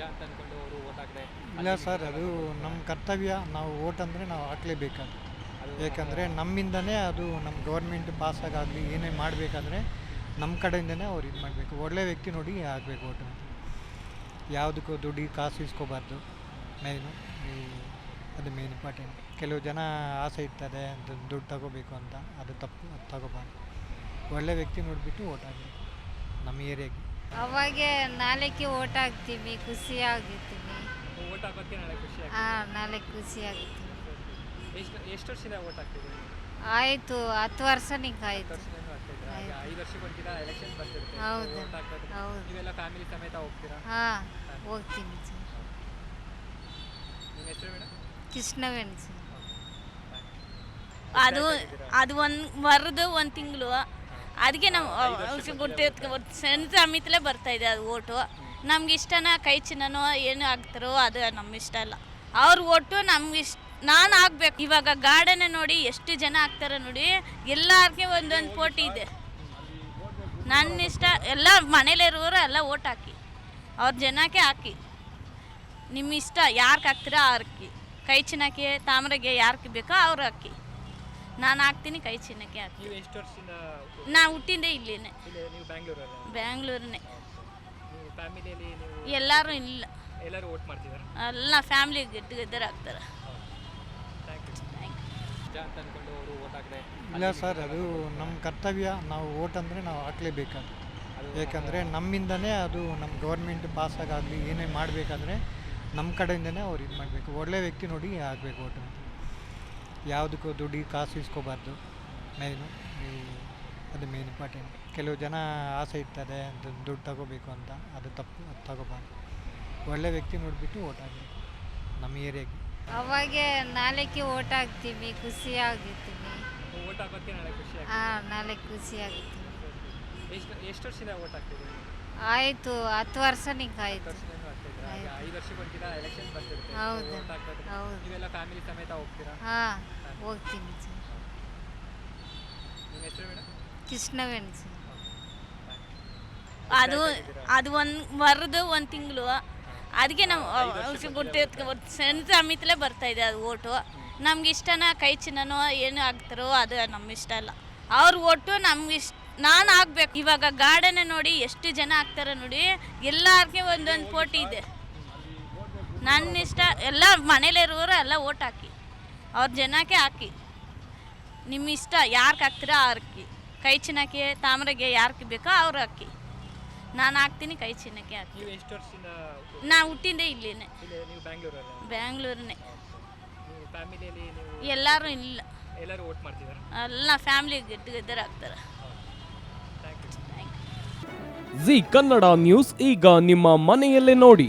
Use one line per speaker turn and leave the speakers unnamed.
ನಿಜ ಅಂತ ಅಂದ್ಕೊಂಡು ಅವರು ಓಟ್ ಹಾಕಿದೆ
ಇಲ್ಲ ಸರ್ ಅದು ನಮ್ಮ ಕರ್ತವ್ಯ. ನಾವು ಓಟ್ ಅಂದರೆ ನಾವು ಹಾಕ್ಲೇಬೇಕಾದ್ರೆ ಏಕೆಂದರೆ ನಮ್ಮಿಂದನೇ ಅದು ನಮ್ಮ ಗೌರ್ಮೆಂಟ್ ಪಾಸಾಗಲಿ ಏನೇ ಮಾಡಬೇಕಾದ್ರೆ ನಮ್ಮ ಕಡೆಯಿಂದನೇ ಅವ್ರು ಇದು ಮಾಡಬೇಕು. ಒಳ್ಳೆ ವ್ಯಕ್ತಿ ನೋಡಿ ಆಗಬೇಕು ಓಟು ಯಾವುದಕ್ಕೂ ದುಡ್ಡು ಕಾಸು ಇಸ್ಕೋಬಾರ್ದು. ಮೇಯ್ನು ಈ ಅದು ಮೇನ್ ಇಂಪಾರ್ಟೆಂಟ್ ಕೆಲವು ಜನ ಆಸೆ ಇರ್ತದೆ ದುಡ್ಡು ತಗೋಬೇಕು ಅಂತ. ಅದು ತಪ್ಪು ಅದು ತಗೋಬಾರ್ದು. ಒಳ್ಳೆ ವ್ಯಕ್ತಿ ನೋಡಿಬಿಟ್ಟು ಓಟ್ ಆಗಬೇಕು ನಮ್ಮ ಏರಿಯಾಗೆ.
ಅವಾಗೆ ನಾಳೆಗೆ ಓಟ್ ಹಾಕ್ತೀವಿ ಖುಷಿ ಆಗಿರ್ತೀವಿ
ಓಟ್ ಹಾಕೋದಕ್ಕೆ ನಾಳೆ ಖುಷಿ ಆಗ್ತದೆ.
ಹಾಂ ನಾಳೆ ಖುಷಿ ಆಗಿರ್ತೀವಿ
ಎಷ್ಟು ಎಷ್ಟು ವರ್ಷದಿಂದ ಓಟ್ ಹಾಕ್ತಿದ್ದೀವಿ
ಆಯಿತು ಹತ್ತು ವರ್ಷ ನಿಂಗೆ ಆಯಿತು.
ವರ್ಷದಿಂದ ಹಾಕ್ತಿದ್ದೀರಾ? ಈಗ ಐದು ವರ್ಷಕ್ಕೆ ಎಲೆಕ್ಷನ್ ಬರ್ತಿರುತ್ತೆ.
ಹೌದು.
ಓಟ್ ಹಾಕ್ಬೇಕು
ಹೌದು.
ನೀವೆಲ್ಲ ಫ್ಯಾಮಿಲಿ ಸಮೇತ ಹೋಗ್ತೀರಾ?
ಹಾಂ ಹೋಗ್ತೀನಿ ಸರ್.
ನಿಮ್ಮ ಹೆಸರು ಮೇಡಮ್?
ಕೃಷ್ಣವೇಣಿ ಸರ್.
ಅದು ಅದು ಒಂದು ಬರೆದು ಒಂದು ತಿಂಗಳು. ಅದಕ್ಕೆ ನಾವು ಸಣ್ಣ ಸಮಿತಿಲೇ ಬರ್ತಾ ಇದೆ ಅದು ಓಟು. ನಮ್ಗೆ ಇಷ್ಟನ ಕೈ ಚಿನ್ನನೋ ಏನು ಆಗ್ತಾರೋ ಅದು ನಮ್ಮ ಇಷ್ಟ ಅಲ್ಲ. ಅವ್ರ ಓಟು ನಮ್ಗೆ ಇಷ್ಟ, ನಾನು ಆಗ್ಬೇಕು. ಇವಾಗ ಗಾರ್ಡನ್ ನೋಡಿ ಎಷ್ಟು ಜನ ಆಗ್ತಾರೆ ನೋಡಿ ಎಲ್ಲರಿಗೆ ಒಂದೊಂದು ಪೋಟಿ ಇದೆ. ನನ್ನ ಇಷ್ಟ, ಎಲ್ಲ ಮನೇಲಿರೋರು ಎಲ್ಲ ಓಟ್ ಹಾಕಿ. ಅವ್ರ ಜನಕ್ಕೆ ಹಾಕಿ. ನಿಮ್ಮ ಇಷ್ಟ ಯಾರಿಗೆ ಹಾಕ್ತೀರಾ ಅವ್ರಿಗೆ. ಕೈ ಚಿನ್ನಕ್ಕೆ, ತಾಮ್ರಗೆ ಯಾರಿಗೆ ಬೇಕೋ ಅವ್ರು ಹಾಕಿ. ನಾನು ಹಾಕ್ತೀನಿ ಕೈ ಚಿನ್ನಕ್ಕೆ ಹಾಕಿ
ನೀವು ಎಷ್ಟು ವರ್ಷದಿಂದ
ನಾ ಹುಟ್ಟಿಂದೇ ಇಲ್ಲಿನೇ.
ಇಲ್ಲಿ ನೀವು ಬ್ಯಾಂಗ್ಳೂರಲ್ಲ?
ಬ್ಯಾಂಗ್ಳೂರನ್ನೇ
ನೀವು ಫ್ಯಾಮಿಲಿಯಲ್ಲಿ ನೀವು
ಎಲ್ಲರೂ ಇಲ್ಲ.
ಎಲ್ಲರೂ ಓಟ್ ಮಾಡ್ತಿದ್ದಾರೆ
ಎಲ್ಲ ಫ್ಯಾಮಿಲಿ ಗೆಟ್ ಟುಗೆದರ್ ಆಗ್ತಾರೆ.
Thank you. ನಿಜ ಅಂತ ಅಂದ್ಕೊಂಡು ಅವರು ಓಟ್ ಹಾಕಿದೆ
ಇಲ್ಲ ಸರ್ ಅದು ನಮ್ಮ ಕರ್ತವ್ಯ. ನಾವು ಓಟ್ ಅಂದರೆ ನಾವು ಹಾಕ್ಲೇಬೇಕಾದ್ರೆ ಏಕೆಂದರೆ ನಮ್ಮಿಂದನೇ ಅದು ನಮ್ಮ ಗೌರ್ಮೆಂಟ್ ಪಾಸಾಗಲಿ ಏನೇ ಮಾಡಬೇಕಾದ್ರೆ ನಮ್ಮ ಕಡೆಯಿಂದನೇ ಅವ್ರು ಇದು ಮಾಡಬೇಕು. ಒಳ್ಳೆ ವ್ಯಕ್ತಿ ನೋಡಿ ಆಗಬೇಕು ಓಟು ಯಾವುದಕ್ಕೂ ದುಡ್ಡಿಗೆ ಕಾಸು ಇಸ್ಕೋಬಾರ್ದು. ಮೇಯ್ನು ಈ ಅದು ಮೇನ್ ಇಂಪಾರ್ಟೆಂಟ್ ಕೆಲವು ಜನ ಆಸೆ ಇರ್ತದೆ ದುಡ್ಡು ತಗೋಬೇಕು ಅಂತ. ಅದು ತಪ್ಪು ಅದು ತಗೋಬಾರ್ದು. ಒಳ್ಳೆ ವ್ಯಕ್ತಿ ನೋಡಿಬಿಟ್ಟು ಓಟ್ ಆಗಬೇಕು ನಮ್ಮ ಏರಿಯಾಗೆ.
ಅವಾಗೆ ನಾಳೆಗೆ ಓಟ್ ಹಾಕ್ತೀವಿ ಖುಷಿ ಆಗಿರ್ತೀವಿ
ಓಟ್ ಹಾಕೋದಕ್ಕೆ ನಾಳೆ ಖುಷಿ ಆಗ್ತದೆ
ಹಾಂ ನಾಳೆ ಖುಷಿ ಆಗಿರ್ತೀವಿ
ಎಷ್ಟು ಎಷ್ಟು ವರ್ಷದಿಂದ ಓಟ್ ಹಾಕ್ತಿದ್ದೀವಿ
ಆಯಿತು ಹತ್ತು ವರ್ಷ ನಿಂಗೆ ಆಯಿತು
ಐದು ವರ್ಷಕ್ಕೆ ಒಂದ್ಕಿತ ಎಲೆಕ್ಷನ್ ಬರ್ತಿರುತ್ತೆ.
ಹೌದು.
ಹಾಕ್ಬೇಕು.
ಹೌದು.
ನೀವೆಲ್ಲ ಫ್ಯಾಮಿಲಿ ಸಮೇತ ಹೋಗ್ತೀರಾ?
ಹಾಂ ಹೋಗ್ತೀನಿ ಸರ್
ನಿಮ್ಮ ಹೆಸರು ಮೇಡಮ್?
ಕೃಷ್ಣವೇಣಿ ಸರ್
ಅದು ಅದು ಒಂದು ಬರೆದು ಒಂದು ತಿಂಗಳು. ಅದಕ್ಕೆ ನಾವು ಸಣ್ಣ ಸಮಿತಲೇ ಬರ್ತಾ ಇದೆ ಅದು ಓಟು. ನಮ್ಗೆ ಇಷ್ಟನ ಕೈ ಚಿನ್ನನೋ ಏನು ಆಗ್ತಾರೋ ಅದು ನಮ್ಮ ಇಷ್ಟ ಅಲ್ಲ. ಅವ್ರ ಓಟು ನಮ್ಗೆ ಇಷ್ಟ ನಾನು ಆಗ್ಬೇಕು. ಇವಾಗ ಗಾರ್ಡನ್ ನೋಡಿ ಎಷ್ಟು ಜನ ಆಗ್ತಾರೆ ನೋಡಿ ಎಲ್ಲಾರ್ಗೆ ಒಂದೊಂದು ಪೋಟಿ ಇದೆ. ನನ್ನ ಇಷ್ಟ ಎಲ್ಲ ಮನೇಲಿರೋರು ಎಲ್ಲ ಓಟ್ ಹಾಕಿ. ಅವ್ರ ಜನಕ್ಕೆ ಹಾಕಿ. ನಿಮ್ಮ ಇಷ್ಟ ಯಾರಿಗೆ ಹಾಕ್ತೀರಾ ಅವ್ರಕ್ಕಿ ಕೈ ಚಿನ್ನಕ್ಕೆ ತಾಮ್ರಗೆ ಯಾರಿಗೆ ಬೇಕೋ ಅವ್ರು ಹಾಕಿ. ನಾನು ಹಾಕ್ತೀನಿ ಕೈ ಚಿನ್ನಕ್ಕೆ ಹಾಕಿ ನಾ ಹುಟ್ಟಿಂದೆ ಇಲ್ಲಿನೇ.
ಇಲ್ಲಿ ನೀವು ಬ್ಯಾಂಗ್ಳೂರಲ್ಲ?
ಬ್ಯಾಂಗ್ಳೂರನ್ನೇ ಎಲ್ಲರೂ ಇಲ್ಲ.
ಎಲ್ಲರೂ ಓಟ್ ಮಾಡ್ತಿದ್ದಾರೆ
ಎಲ್ಲ ಫ್ಯಾಮಿಲಿ ಗೆಟ್ ಟುಗೆದರ್ ಆಗ್ತಾರೆ.
Thank
thank you.
Zee Kannada news ಈಗ ನಿಮ್ಮ ಮನೆಯಲ್ಲೇ ನೋಡಿ.